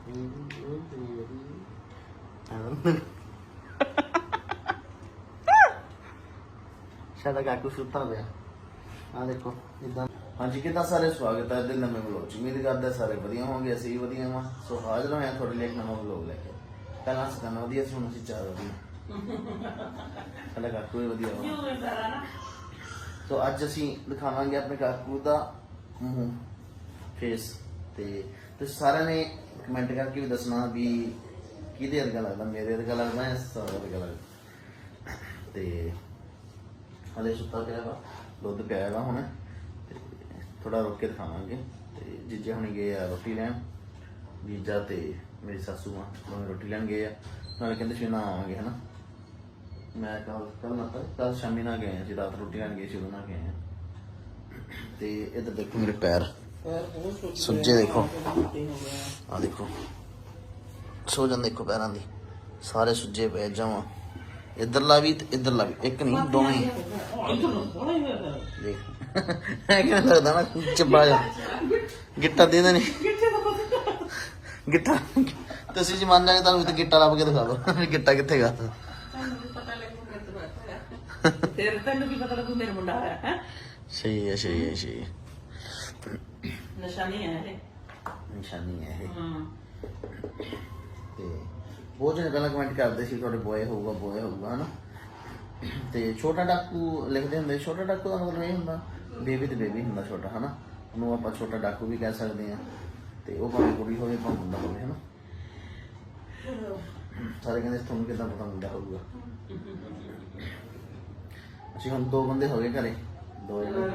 ਸਾਡਾ ਕਾਕੂ ਸੁੱਤਾ ਪਿਆ। ਆ ਦੇਖੋ ਇਦਾਂ। ਹਾਂਜੀ ਕਿਦਾਂ ਸਾਰੇ ਸਵਾਗਤ ਹੈ ਦਿਲ ਨਵੇਂ ਵਲੋਗ ਚ? ਉਮੀਦ ਕਰਦੇ ਸਾਰੇ ਵਧੀਆ ਹੋਣਗੇ ਅਸੀਂ ਵੀ ਵਧੀਆ ਹਾਂ ਸੋ ਹਾਜ਼ਰ ਹੋਏ ਹਾਂ ਤੁਹਾਡੇ ਲਈ ਇੱਕ ਨਵਾਂ ਵਲੋਗ ਲੈ ਕੇ। ਪਹਿਲਾਂ ਸਕਾਨਾ ਵਧੀਆ ਸੀ ਹੁਣ ਅਸੀਂ ਚਾਰ ਵਧੀਆ। ਸਾਡਾ ਕਾਕੂ ਵੀ ਵਧੀਆ ਵਾ। ਸੋ ਅੱਜ ਅਸੀਂ ਦਿਖਾਵਾਂਗੇ ਆਪਣੇ ਕਾਕੂ ਦਾ ਮੂੰਹ ਫੇਸ ਤੇ ਤੁਸੀਂ ਸਾਰਿਆਂ ਨੇ ਕਮੈਂਟ ਕਰਕੇ ਵੀ ਦੱਸਣਾ ਵੀ ਕਿਹਦੇ ਵਰਗਾ ਲੱਗਦਾ, ਮੇਰੇ ਵਰਗਾ ਲੱਗਦਾ ਜਾਂ ਸਾਰਾ ਵਰਗਾ ਲੱਗਦਾ। ਤੇ ਹਲੇ ਸੁੱਤਾ ਪਿਆ ਵਾ, ਦੁੱਧ ਪਿਆਇਆ ਵਾ ਹੁਣ। ਤੇ ਥੋੜਾ ਰੁਕ ਕੇ ਦਿਖਾਵਾਂਗੇ। ਤੇ ਜੀਜੇ ਹੁਣੀ ਗਏ ਆ ਰੋਟੀ ਲੈਣ। ਜੀਜਾ ਤੇ ਮੇਰੀ ਸਾਸੂ ਮਾਂ ਦੋਵੇਂ ਰੋਟੀ ਲੈਣ ਗਏ ਆ। ਨਾਲੇ ਕਹਿੰਦੇ ਸੀ ਨਾ ਆਵਾਂਗੇ, ਹਨਾ। ਮੈਂ ਕੱਲ ਕੱਲ ਨਾ ਕੱਲ ਸ਼ਾਮੀ ਨਾ ਗਏ ਸੀ ਰਾਤ ਰੋਟੀ ਲੈਣ ਗਏ ਸੀ ਉਹਨਾਂ ਗਏ ਆ। ਤੇ ਇੱਧਰ ਦੇਖੋ। ਮੇਰੇ ਪੈਰ ਸੁੱਜੇ ਦੇਖੋ। ਆ ਦੇਖੋ। ਸੋ ਜਾਂਦੇ ਦੇਖੋ ਪੈਰਾਂ ਦੀ। ਸਾਰੇ ਸੁੱਜੇ ਪਏ ਜਮਾਂ। ਇੱਧਰਲਾ ਵੀ ਤੇ ਇੱਧਰਲਾ ਵੀ। ਇੱਕ ਨਹੀਂ ਦੋਵੇਂ ਹੀ। ਦੇਖ। ਇਹ ਕਿਵੇਂ ਲੱਗਦਾ ਨਾ ਚੱਬਾ ਜਾ। ਗਿੱਟਾ ਦੇ ਦੇ ਨਹੀਂ ਗਿੱਟਾ ਤੁਸੀਂ ਜੀ ਮੰਨ ਜਾਗੇ ਤੁਹਾਨੂੰ ਵੀ ਤੇ ਗਿੱਟਾ ਲੱਭ ਕੇ ਦਿਖਾ ਦੋ। ਵੀ ਗਿੱਟਾ ਕਿੱਥੇ ਗਾ ਤੇਰੇ ਤੈਨੂੰ ਕੀ ਪਤਾ ਲੱਗੂ ਮੇਰੇ ਮੁੰਡਾ ਆਇਆ। ਹੈ? ਸਹੀ ਹੈ ਸਹੀ ਹੈ ਸਹੀ ਹੈ। ਨਿਸ਼ਾਨੀ ਹੈ ਇਹ। ਨਿਸ਼ਾਨੀ ਹੈ ਇਹ। ਹਾਂ। ਤੇ ਬਹੁਤ ਜਣੇ ਪਹਿਲਾਂ ਕਮੈਂਟ ਕਰਦੇ ਸੀ ਤੁਹਾਡੇ ਬੋਏ ਹੋਊਗਾ ਬੋਏ ਹੋਊਗਾ ਹਨਾ? ਤੇ ਛੋਟਾ ਡਾਕੂ ਲਿਖਦੇ ਹੁੰਦੇ ਸੀ। ਛੋਟਾ ਡਾਕੂ ਦਾ ਮਤਲਬ ਇਹ ਹੁੰਦਾ ਬੇਬੀ ਤੇ ਬੇਬੀ ਹੁੰਦਾ ਛੋਟਾ ਹਨਾ? ਉਹਨੂੰ ਆਪਾਂ ਛੋਟਾ ਡਾਕੂ ਵੀ ਕਹਿ ਸਕਦੇ ਆ ਤੇ ਉਹ ਭਾਵੇਂ ਕੁੜੀ ਹੋਵੇ ਭਾਵੇਂ ਮੁੰਡਾ ਹੋਵੇ ਹਨਾ? ਸਾਰੇ ਕਹਿੰਦੇ ਤੁਹਾਨੂੰ ਕਿਦਾਂ ਪਤਾ ਮੁੰਡਾ ਹੋਊਗਾ? ਅਸੀਂ ਹੁਣ ਦੋ ਬੰਦੇ ਹੋ ਗਏ ਘਰੇ। ਦੋ ਜਣੇ।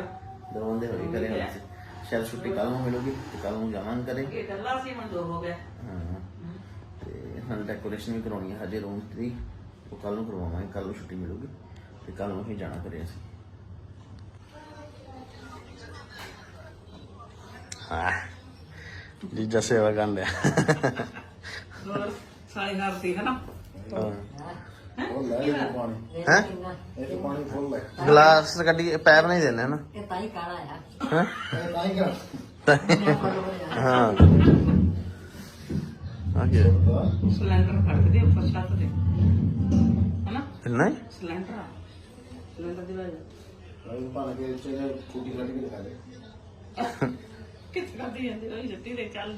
ਦੋ ਬੰਦੇ ਹੋ ਗਏ ਘਰੇ ਹੁਣ ਅਸੀਂ। ਸ਼ਾਇਦ ਛੁੱਟੀ ਕੱਲ ਨੂੰ ਮਿਲੂਗੀ ਤੇ ਕੱਲ ਨੂੰ ਘਰੇ। ਇਹ ਗੱਲਾਂ ਸੀ ਦੋ ਹੋ ਗਿਆ। ਹਾਂ। ਤੇ ਨਾਲ ਡੈਕੋਰੇਸ਼ਨ ਵੀ ਕਰਾਉਣੀ ਹੈ ਹਜੇ ਰੂਮ ਦੀ। ਉਹ ਕੱਲ ਨੂੰ ਕਰਵਾਵਾਂਗੇ ਕੱਲ ਨੂੰ ਛੁੱਟੀ ਮਿਲੂਗੀ ਤੇ ਕੱਲ ਨੂੰ ਹੀ ਜਾਣਾ ਕਰੇ ਅਸੀਂ। ਹਾਂ। ਸੇਵਾ ਕਰਨ ਲਿਆ ਹੋਰ ਸਾਈ ਘਰ ਸੀ ਹੈ ਨਾ ਹੈ। ਗਲਾਸ ਕੱਢੀ ਪੈਪ ਨਹੀਂ ਦੇਣੇ ਨਾ। ਇਹ ਤਾਂ ਹੀ ਕਾਲਾ ਆ। ਹੈਂ? ਹਾਂ ਆ ਗਿਆ ਸਿਲੰਡਰ ਫੜਕ ਦੇ ਉੱਪਰ ਛੱਤ ਦੇ ਹੈ ਨਾ ਨਹੀਂ ਸਿਲੰਡਰ ਆ। ਸਿਲੰਡਰ ਦੀ ਵਜ੍ਹਾ ਕਿੱਥੇ ਕਰਦੀ ਜਾਂਦੀ ਉਹ ਜੱਤੀ ਦੇ ਚੱਲ।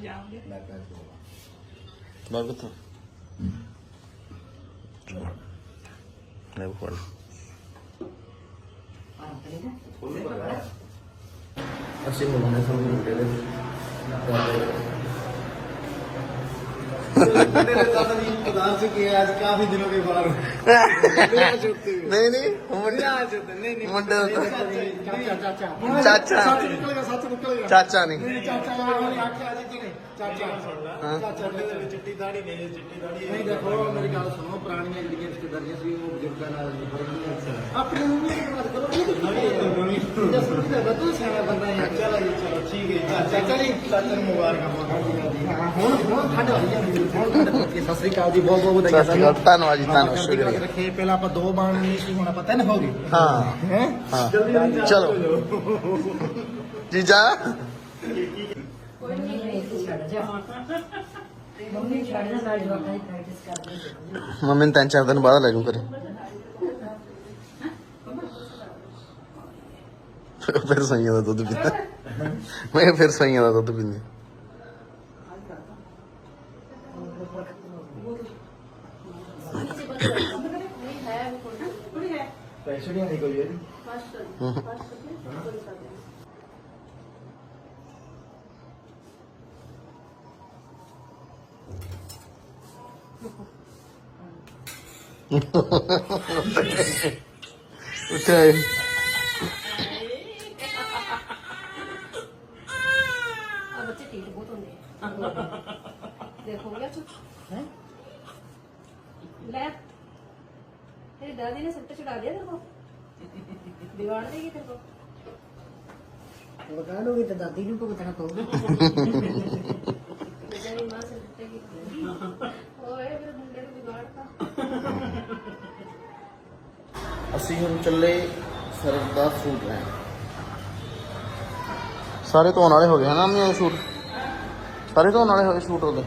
ને એવું પડે પછી મને સમજ ਫੜ ਅਸੀਂ ਮਿਲਣੇ ਤੁਹਾਨੂੰ ਮੁੰਡੇ ਦੇ ਨਹੀਂ ਨਹੀਂ ਮੁੰਡੇ ਮੁੰਡੇ ਦਾ ਤਾਂ- ਚਾਚਾ। ਚਾਚਾ। ਨਹੀਂ। ਹਾਂ। ਨਹੀਂ ਦੇਖੋ ਮੇਰੀ ਗੱਲ ਸੁਣੋ ਪੁਰਾਣੀਆਂ ਜਿਹੜੀਆਂ ਰਿਸ਼ਤੇਦਾਰੀਆਂ ਸੀ ਉਹ ਬਜ਼ੁਰਗਾਂ ਨਾਲ ਆਪਣੀ ਮੰਮੀ ਦੀ ਬਾਤ ਕਰੋ ਇਹ ਨਵੀਂ ਦੱਸੋ ਕਿ ਬਤੂ ਸਿਆਣਾ ਬੰਦਾ ਹੈ। ਚਲੋ ਜੀ ਚਲੋ ਠੀਕ ਹੈ ਚਾਚਾ ਚਾਚਾ ਨੂੰ ਮੁਬਾਰਕਾਂ ਹਾਂ ਹੁਣ ਹੁਣ ਠੰਡ ਵਾਲੀ ਜਾਂਦੀ ਹੈ ਹੁਣ ਠੰਡ ਪੱਕੀ ਸਤਿ ਸ੍ਰੀ ਅਕਾਲ ਜੀ ਬਹੁਤ ਬਹੁਤ ਵਧਾਈਆਂ ਸਤਿ ਸ਼੍ਰੀ ਅਕਾਲ ਧੰਨਵਾਦ ਜੀ ਧੰਨਵਾਦ ਚੜ੍ਹਦੀ ਕਲਾ 'ਚ ਸ਼ੁਕਰੀਆ। ਰੱਖੇ ਪਹਿਲਾਂ ਆਪਾਂ ਦੋ ਬਾਣ ਨਹੀਂ ਸੀ ਹੁਣ ਆਪਾਂ ਤਿੰਨ ਹੋ ਗਏ। ਹਾਂ ਹੈ? ਹਾਂ। ਚਲੋ। ਜੀਜਾ? ਛੱਡ ਜਾ ਮੰਮੀ ਛੱਡ ਜਾ ਨਾਲ ਜਵਾਕਾਂ ਦੀ ਪ੍ਰੈਕਟਿਸ ਕਰਦੇ ਮੰਮੀ ਨੂੰ ਤਿੰਨ ਚਾਰ ਦਿਨ ਬਾਅਦ ਲੈ ਜੂ ਘਰੇ। ਫਿਰ ਸਈਆਂ ਦਾ ਦੁੱਧ ਪੀਂਦਾ। ਮੈਂ ਫਿਰ ਸਈਆਂ ਦਾ ਦੁੱਧ ਪੀਂਦੇ। ਪੈਸੇ ਨਹੀਂ ਕੋਈ ਜੀ ਉੱਠਿਆ ਏ। ਆ ਬੱਚੇ ਢੀਠ ਬਹੁਤ ਹੁੰਦੇ ਆ ਦੇਖੋ ਗਿਆ ਚੁੱਪ ਹੈ ਲੈ। ਤੇਰੀ ਦਾਦੀ ਨੇ ਸੱਟ ਚੜਾ ਦਿਆ ਤੇਰੇ ਕੋ ਵਿਗਾੜ ਦੇਗੀ ਤੇਰੇ ਕੋ ਵਿਗਾੜੋਗੇ ਤਾਂ ਦਾਦੀ ਨੂੰ ਭੁਗਤਣਾ ਪਊਗਾ। ਤੇਰੀ ਮਾਂ ਸੇ ਦਿੱਤੇਗੀ ਓਏ ਮੇਰੇ ਮੁੰਡੇ ਨੂੰ ਵਿਗਾੜਤਾ ਅਸੀਂ ਹੁਣ ਚੱਲੇ ਸਰਫ ਦਾ ਸੂਟ ਲੈਣ। ਸਾਰੇ ਧੋਣ ਵਾਲੇ ਹੋ ਗਏ ਹਨਾ ਮੈਂ ਸੂਟ? ਸਾਰੇ ਧੋਣ ਵਾਲੇ ਹੋਏ ਸੂਟ ਉਹਦੇ?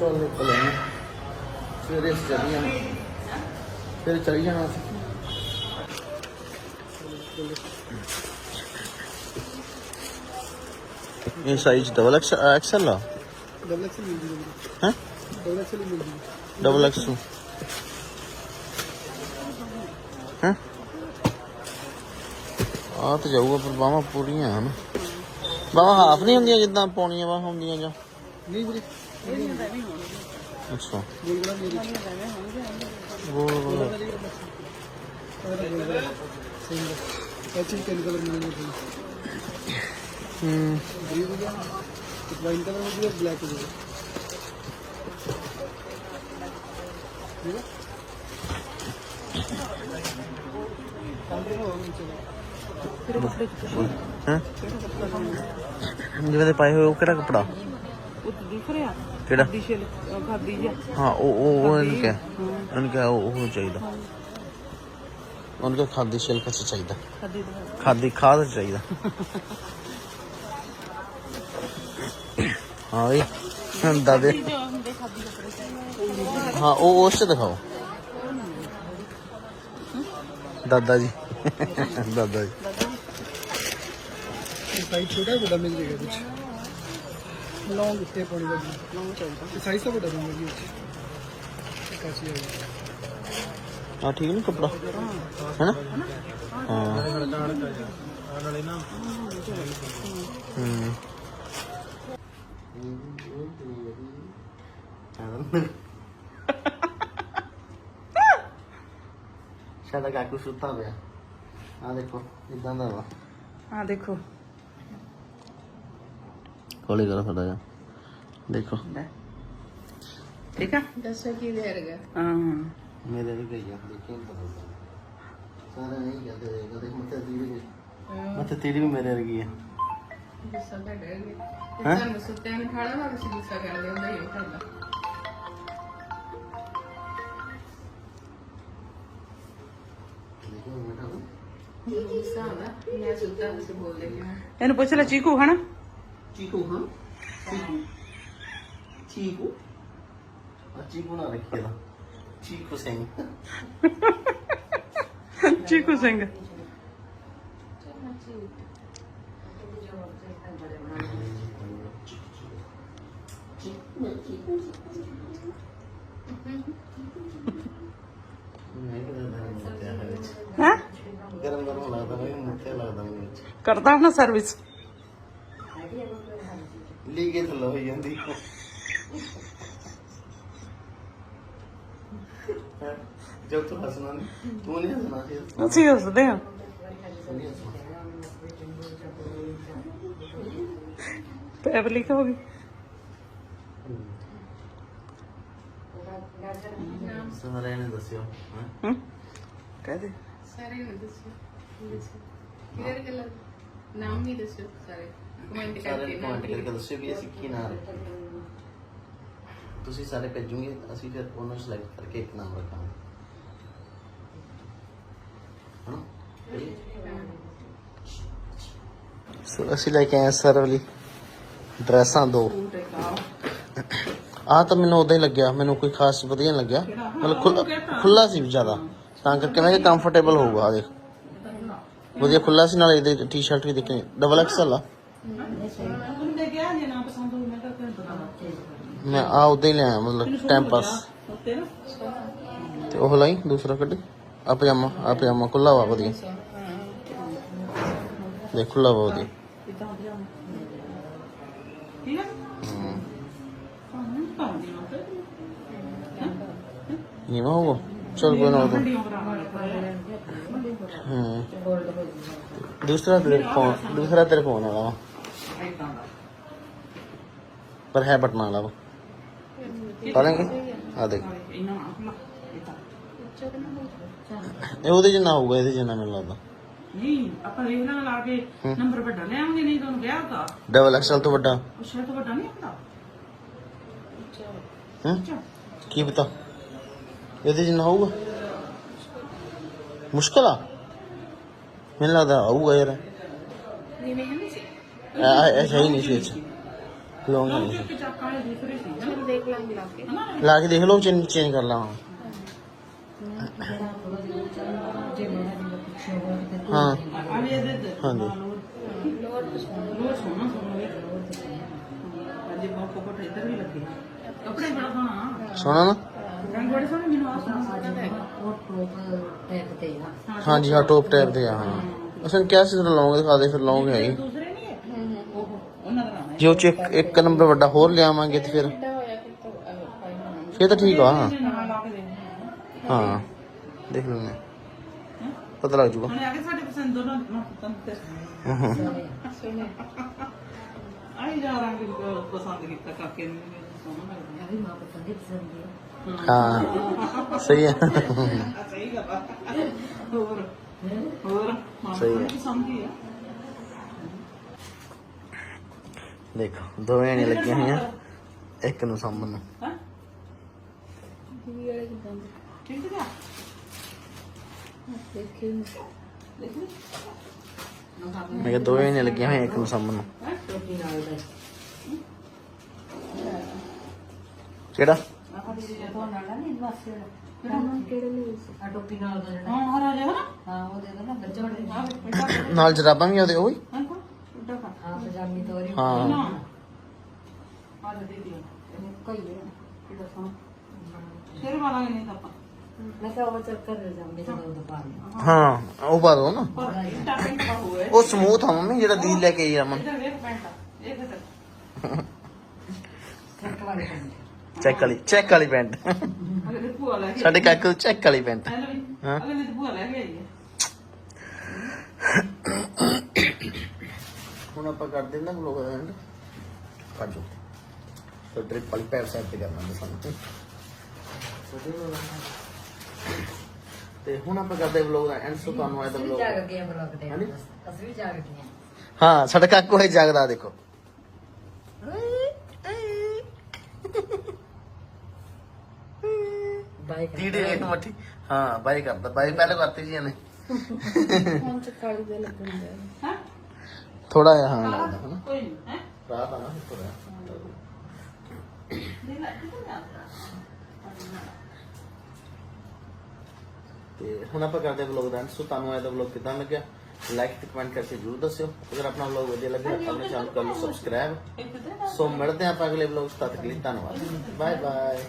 ਚਲੋ ਪਲੇ ਸਵੇਰੇ ਚਲੀ ਜਾਣਾ। ਫਿਰ ਚਲੀ ਜਾਣਾ ਅਸੀਂ। ਇਹ ਸਾਈਜ਼ ਡਬਲ ਐਕਸ ਐਕਸਲ ਆ? ਡਬਲ ਐਕਸਲ ਮਿਲ ਜੂਗੀ ਹੈ? ਡਬਲ ਐਕਸਲ ਮਿਲ ਜੂਗੀ। ਡਬਲ ਐਕਸ ਹੈ? ਆ ਤੇ ਜਾਊਗਾ ਪਰ ਬਾਹਾਂ ਪੂਰੀਆਂ ਹਨ। ਬਾਹਾਂ ਹਾਫ ਨਹੀਂ ਹੁੰਦੀਆਂ ਜਿੱਦਾਂ ਪੌਣੀਆਂ ਬਾਹਾਂ ਹੁੰਦੀਆਂ ਜਾਂ? ਨਹੀਂ ਵੀਰੇ। ਅੱਛਾ ਬੋਲ ਬੜਾ ਮੇਰੀ ਗੋਲ ਗੋਲ ਸਹੀ ਹੈ ਐਚੀ ਕਿੰਨ ਕਲਰ ਮਿਲਣਗੇ ਹੂੰ ਗ੍ਰੀਨ ਹੋ ਗਿਆ ਇੱਕ ਵਾਈਨ ਕਲਰ ਹੋ ਗਿਆ ਬਲੈਕ ਹੋ ਗਿਆ ਠੀਕ ਹੈ ਕੰਟਰੀ ਹੋ ਗਈ ਚਲੋ ਹੈ ਜਿਵੇਂ ਦੇ ਪਾਏ ਹੋਏ ਉਹ ਕਿਹੜਾ ਕਪੜਾ ਉਹ ਦਿਖ ਰਿਹਾ। ਕਿਹੜਾ? ਦੀ ਛਿਲ ਖਾਦੀ ਜਾ ਹਾਂ ਉਹ ਉਹ ਉਹ ਇਹਨੂੰ ਕਿਹਾ। ਇਹਨੂੰ ਕਿਹਾ ਉਹ ਚਾਹੀਦਾ। ਉਹਨੂੰ ਕਿਹਾ ਖਾਦੀ ਛਿਲਕਾ ਚ ਚਾਹੀਦਾ। ਖਾਦੀ ਦਾ ਖਾਦੀ ਚਾਹੀਦਾ। ਹਾਂ ਵੀ ਦਾਦੇ ਜੋ ਹੁੰਦੇ ਚਾਹੀਦੇ ਹਾਂ ਉਹ ਉਸ ਚ ਦਿਖਾਓ ਦਾਦਾ ਜੀ। ਦਾਦਾ ਜੀ। ਸਾਈਜ਼ ਛੋਟਾ ਵੱਡਾ ਮਿਲ ਜਾਏਗਾ ਕੁਝ ਲੌਂਗ ਉੱਤੇ ਪਾਣੀ ਦਾ ਲੌਂਗ ਚਾਹੀਦਾ। ਸਾਈਜ਼ ਤਾਂ ਵੱਡਾ ਮਿਲ ਜੀ ਕਾਸੀ ਆ ਹਾਂ ਠੀਕ ਨਹੀਂ ਕਪੜਾ? ਹੈਨਾ? ਹਾਂ। ਹੂੰ। ਸ਼ਾਇਦ ਕਾਕੂ ਸੁੱਤਾ ਪਿਆ। ਆ ਦੇਖੋ ਇਦਾਂ ਦਾ ਵਾ। ਆ ਦੇਖੋ। ਕੋਲੇ ਕਰੋ ਥੋੜਾ ਜਿਹਾ। ਦੇਖੋ। ਲੈ। ਠੀਕ ਆ? ਦੱਸੋ ਕੀ ਦੇ ਰਗਾ ਹਾਂ। ਮੇਰੇ ਵੀ ਗਈ ਆ ਦੇਖੀ ਨਹੀਂ ਪਤਾ ਲੱਗਦਾ। ਸਾਰਾ ਨਹੀਂ ਕਹਿੰਦੇ ਰਹੇ ਕਦੇ ਮੱਥੇ ਤੀੜੀ ਵੀ। ਮੱਥੇ ਤੀੜੀ ਵੀ ਮੇਰੇ ਵਰਗੀ ਆ। ਗੁੱਸਾ ਤਾਂ ਡਰ ਗਿਆ। ਹੈਂ? ਤੁਹਾਨੂੰ ਸੁੱਤਿਆਂ ਨੂੰ ਠਾੜਾ ਨਾ ਤੁਸੀਂ ਗੁੱਸਾ ਕਰਦੇ ਹੁੰਦਾ ਹੀ ਕਰਦਾ ਦੇਖੋ ਬੇਟਾ ਗੁੱਸਾ ਹੁੰਦਾ ਮੈਂ ਸੁੱਤਾ ਤੁਸੀਂ ਬੋਲਦੇ ਕਿਉਂ? ਇਹਨੂੰ ਪੁੱਛ ਲੈ ਚੀਕੂ ਹਨਾ? ਚੀਕੂ ਹਾਂ ਚੀਕੂ ਚੀਕੂ ਆ ਚੀਕੂ ਨਾ ਰੱਖਿਆ ਦਾ ਚੀਕੂ ਸਿੰਘ। ਚੀਕੂ ਸਿੰਘ। ਮੈਂ ਕਿਹਾ ਮੁੱਤੇ ਆ ਵਿੱਚ? ਹੈ? ਗਰਮ ਗਰਮ ਲੱਗਦਾ ਮੈਨੂੰ ਮੁੱਤੇ ਲੱਗਦਾ ਮੈਨੂੰ ਵਿੱਚ। ਕਰਦਾ ਹੁਣ ਸਰਵਿਸ ਲੀ ਕੇ ਥੱਲੇ ਹੋਈ ਜਾਂਦੀ। ਹੈਂ? ਜਦ ਤੂੰ ਹੱਸਣਾ ਨਹੀਂ ਤੂੰ ਨਹੀਂ ਹੱਸਣਾ ਸੀ। ਅਸੀਂ ਹੱਸਦੇ ਨਹੀਂ ਹੱਸਣਾ ਪੈਪ ਲਿਖ ਹੋ ਗਈ ਸਾਰਿਆਂ ਨੇ ਦੱਸਿਓ ਹਾਂ? ਹੂੰ? ਕਹਦੇ ਸਾਰੇ ਨੂੰ ਦੱਸੋ ਕਿਹੜੇ ਕਲਰ ਨਾਮ ਵੀ ਦੱਸੋ ਸਾਰੇ। ਕਮੈਂਟ ਸਾਰੇ ਕਰਕੇ ਨਾਮ ਕਮੈਂਟ ਕਰਕੇ ਦੱਸਿਓ ਵੀ ਅਸੀਂ ਕੀ ਨਾਮ ਤੁਸੀਂ ਸਾਰੇ ਭੇਜੋਗੇ ਅਸੀਂ ਫਿਰ ਉਹਨਾਂ ਨੂੰ ਸਿਲੈਕਟ ਕਰਕੇ ਇੱਕ ਨਾਮ ਰੱਖਾਂਗੇ। ਹਨਾ? ਸੋ ਅਸੀਂ ਲੈ ਕੇ ਆਏ ਸਰ ਵਾਲੀ ਡਰੈਸਾਂ ਦੋ। ਸੂਟ ਆ ਆਹ ਤਾਂ ਮੈਨੂੰ ਉਦਾਂ ਹੀ ਲੱਗਿਆ ਮੈਨੂੰ ਕੋਈ ਖਾਸ ਵਧੀਆ ਨਹੀਂ ਲੱਗਿਆ। ਮਤਲਬ ਖੁੱਲਾ ਖੁੱਲਾ ਸੀ ਜ਼ਿਆਦਾ। ਤਾਂ ਕਰਕੇ ਮੈਂ ਕਿ ਕੰਫਰਟੇਬਲ ਹੋਊਗਾ ਆ ਦੇਖ। ਵਧੀਆ ਖੁੱਲਾ ਸੀ ਨਾਲ ਇਹਦੇ ਟੀ-ਸ਼ਰਟ ਵੀ ਦੇਖਣੀ ਡਬਲ ਐਕਸਲ ਆ ਉਹਨੂੰ ਦੇ ਗਿਆ ਜੇ ਨਾ ਪਸੰਦ ਹੋਊ ਮੈਂ ਤਾਂ ਤੈਨੂੰ ਪਤਾ ਮੈਂ ਆ ਉਦਾਂ ਹੀ ਲਿਆ ਮਤਲਬ ਟਾਈਮ ਪਾਸ ਉੱਤੇ ਨਾ ਤੇ ਉਹ ਲਈ ਦੂਸਰਾ ਕੱਢ। ਆ ਪਜਾਮਾ ਆ ਪਜਾਮਾ ਖੁੱਲਾ ਵਾ ਵਧੀਆ। ਦੇਖ ਖੁੱਲਾ ਵਾ ਵਧੀਆ ਪਜਾਮਾ ਠੀਕ ਪਾਉਂਦੀ ਨਾ ਹੋਊਗਾ? ਚਲ ਕੋਈ ਨਾ ਉਹ ਹੂੰ। ਦੂਸਰਾ ਤੇਰੇ ਫੋਨ ਦੂਸਰਾ ਤੇਰੇ ਫੋਨ ਵਾਲਾ ਵਾ। ਐਦਾਂ ਦਾ ਪਰ ਹੈ ਬਟਨ ਵਾਲਾ ਵਾ। ਪਾ ਆ ਦੇਖ। ਇਹਨਾਂ ਆਪਣਾ ਇਦਾਂ ਇਹ ਉਹਦੇ ਜਿੰਨਾ ਹੋਊਗਾ, ਇਹਦੇ ਜਿੰਨਾ ਮੈਨੂੰ ਲੱਗਦਾ। ਨਹੀਂ ਆਪਾਂ ਇਹ ਨਾਲ ਲਾ ਕੇ ਨੰਬਰ ਵੱਡਾ ਲਿਆਵਾਂਗੇ ਨਹੀਂ ਤੁਹਾਨੂੰ ਵਿਆਹ ਦਾ ਡਬਲ ਐਕਸਲ ਤੋਂ ਵੱਡਾ। ਉਹ ਸ਼ਾਇਦ ਤੋਂ ਵੱਡਾ ਨਹੀਂ ਹੁੰਦਾ ਹੂੰ? ਕੀ ਪਤਾ? ਇਹਦੇ ਜਿੰਨਾ ਹੋਊਗਾ। ਮੁਸ਼ਕਲ ਆ। ਮੈਨੂੰ ਲੱਗਦਾ ਆਊਗਾ ਯਾਰ। ਨਹੀਂ ਨਹੀਂ ਨਹੀਂ ਸੀ ਐ ਐ ਹੈ ਹੀ ਨਹੀਂ ਸੀ ਇਹ 'ਚ ਲੌਂਗ ਲੌਂਗ ਨਹੀਂ ਇੱਕ ਚੱਕ ਵਾਲੇ ਦੂਸਰੇ ਸੀ ਨਾ ਚਲੋ ਦੇਖ ਲਾਂਗੇ ਲਾ ਕੇ ਹਨਾ ਲਾ ਕੇ ਦੇਖ ਲਓ ਚੇਂਜ ਚੇਂਜ ਕਰ ਲਾ ਹੁਣ। ਹਾਂ ਆ ਵੀ ਜੇ ਉਹ ਚ ਇੱਕ, ਇੱਕ ਨੰਬਰ ਵੱਡਾ ਹੋਰ ਲਿਆਵਾਂਗੇ ਤੇ ਫਿਰ ਫਿਰ ਤਾਂ ਠੀਕ ਆ। ਇਹਦੇ ਨਾਲ ਲਾ ਕੇ ਦੇਖਦੇ ਹਾਂ। ਹਾਂ ਦੇਖ ਲੈਣੇ ਪਤਾ ਲੱਗ ਜੂਗਾ। ਹੁਣ ਆ ਕੇ ਸਾਡੇ ਪਸੰਦ ਦੋਨਾਂ ਨਾ ਪਸੰਦ ਤੇ ਸੋਹਣੇ ਆਈ ਜਾ ਰੰਗ ਅਹ, ਪਸੰਦ ਕੀਤਾ ਕਾਕੇ ਨੇ ਵੀ ਸੋਹਣਾ ਲੱਗਦਾ। ਵੀ ਮਾਂ ਪਸੰਦ ਦੀ ਪਸੰਦ ਦੀ ਹਾਂ। ਸਹੀ ਹੈ। ਆ ਸਹੀ ਗੱਲ ਆ। ਹੋਰ। ਹੋਰ ਸਹੀ ਹੈ। ਪਸੰਦ ਹੀ ਆ। ਦੇਖੋ ਦੋਵੇਂ ਨੇ ਲੱਗੀਆਂ ਹੋਈਆਂ। ਇੱਕ ਨੂੰ ਸਾਂਭਣ ਨੂੰ ਹਾਂ? ਵੀ ਵਾਲੇ ਕਿਦਾਂ ਦੇ? ਠੀਕ ਹੈ ਦੇਖੇ ਦੇਖ ਲਈ। ਮੈਂ ਕਿਹਾ ਦੋਵੇਂ ਨੇ ਲੱਗੀਆਂ ਹੋਈਆਂ ਇੱਕ ਨੂੰ ਸਾਂਭਣ ਨੂੰ ਟੋਪੀ ਨਾਲ ਦਾ। ਕਿਹੜਾ? ਆਹ ਦੀ ਤੋਂ ਨਾਲ ਨਹੀਂ ਵਾਸੇ ਕਿਹੜੇ ਨੇ ਆ ਟੋਪੀ ਨਾਲ ਦਾ ਜਿਹੜਾ ਹਾਂ ਹਰਾ ਜਿਹਾ ਨਾ। ਹਾਂ ਉਹ ਦੇ ਦੋ ਨਾ ਬੱਚਾ ਦੇ ਆ ਬੇਟਾ ਨਾਲ ਜਰਾਬਾਂ ਵੀ ਉਹਦੇ ਉਹ ਵੀ? ਹਾਂ। ਹਾਂ। ਦੇ ਦੇ ਉਹ ਦੇ ਪਾ ਲਿਆ। ਹਾਂ ਉਹ ਪਾ ਦੋ ਨਾ। ਦਾ ਉਹ ਸਮੂਥ ਆ ਮੰਮੀ ਜਿਹੜਾ ਦੀਦ ਲੈ ਕੇ ਆਈ ਚੱਕ ਚੈੱਕ ਵਾਲੀ ਚੈੱਕ ਵਾਲੀ ਪੈਂਟ। ਦੀ ਸਾਡੇ ਕਾਕੂ ਚੈੱਕ ਵਾਲੀ ਪੈਂਟ। ਦੀ ਆਪਾਂ ਕਰਦੇ ਨਾ ਬਲੌਗ ਦਾ ਐਂਡ ਕਾਜੋ ਤਾਂ ਟ੍ਰਿਪ ਵਾਲੀ ਪੈਰ ਸਾਈਡ ਤੇ ਕਰਨਾ ਦੱਸਾਂ ਤੇ ਹੁਣ ਆਪਾਂ ਕਰਦੇ ਬਲੌਗ ਦਾ ਐਂਡ ਸੋ ਤੁਹਾਨੂੰ ਆਇਆ ਤਾਂ ਅਸੀਂ ਵੀ ਬਲੌਗ ਜਾਗ ਗਏ ਬਲੌਗ ਦੇ? ਅਸੀਂ ਵੀ ਜਾਗ ਗਏ ਹਾਂ। ਸਾਡਾ ਕਾਕੂ ਹੈ ਜਾਗਦਾ ਦੇਖੋ। ਬਾਈ ਟੀਡੀ ਇੱਕ ਮੱਠੀ। ਹਾਂ ਬਾਈ ਕਰਦਾ ਬਾਈ ਪਹਿਲੇ ਕਰਤੀ ਜੀ ਇਹਨੇ। ਹੁਣ ਚ ਕਾਲੀ ਦੇ ਲੱਗਣਗੇ ਹਾਂ? ਥੋੜਾ ਜਿਹਾ ਹਾਂ ਲੱਗਦਾ ਕੋਈ ਨਹੀਂ ਹੈ? ਰਾਤ ਆ ਨਾ ਥੋੜਾ ਨਹੀਂ ਨਾ ਕਿੱਥੇ ਆ ਤੇ ਹੁਣ ਆਪਾਂ ਕਰਦੇ ਵਲੌਗ ਦਾ ਐਂਡ ਸੋ ਤੁਹਾਨੂੰ ਇਹ ਦਾ ਵਲੌਗ ਕਿਦਾਂ ਲੱਗਿਆ? ਲਾਈਕ ਤੇ ਕਮੈਂਟ ਕਰਕੇ ਜਰੂਰ ਦੱਸਿਓ। ਅਗਰ ਆਪਣਾ ਵਲੌਗ ਵਧੀਆ ਲੱਗਿਆ ਆਪਣੇ ਚੈਨਲ ਕਰ ਲਓ ਸਬਸਕ੍ਰਾਈਬ ਸੋ ਮਿਲਦੇ ਆਪਾਂ ਅਗਲੇ ਵਲੌਗ ਤੱਕ ਲਈ ਧੰਨਵਾਦ। Bye bye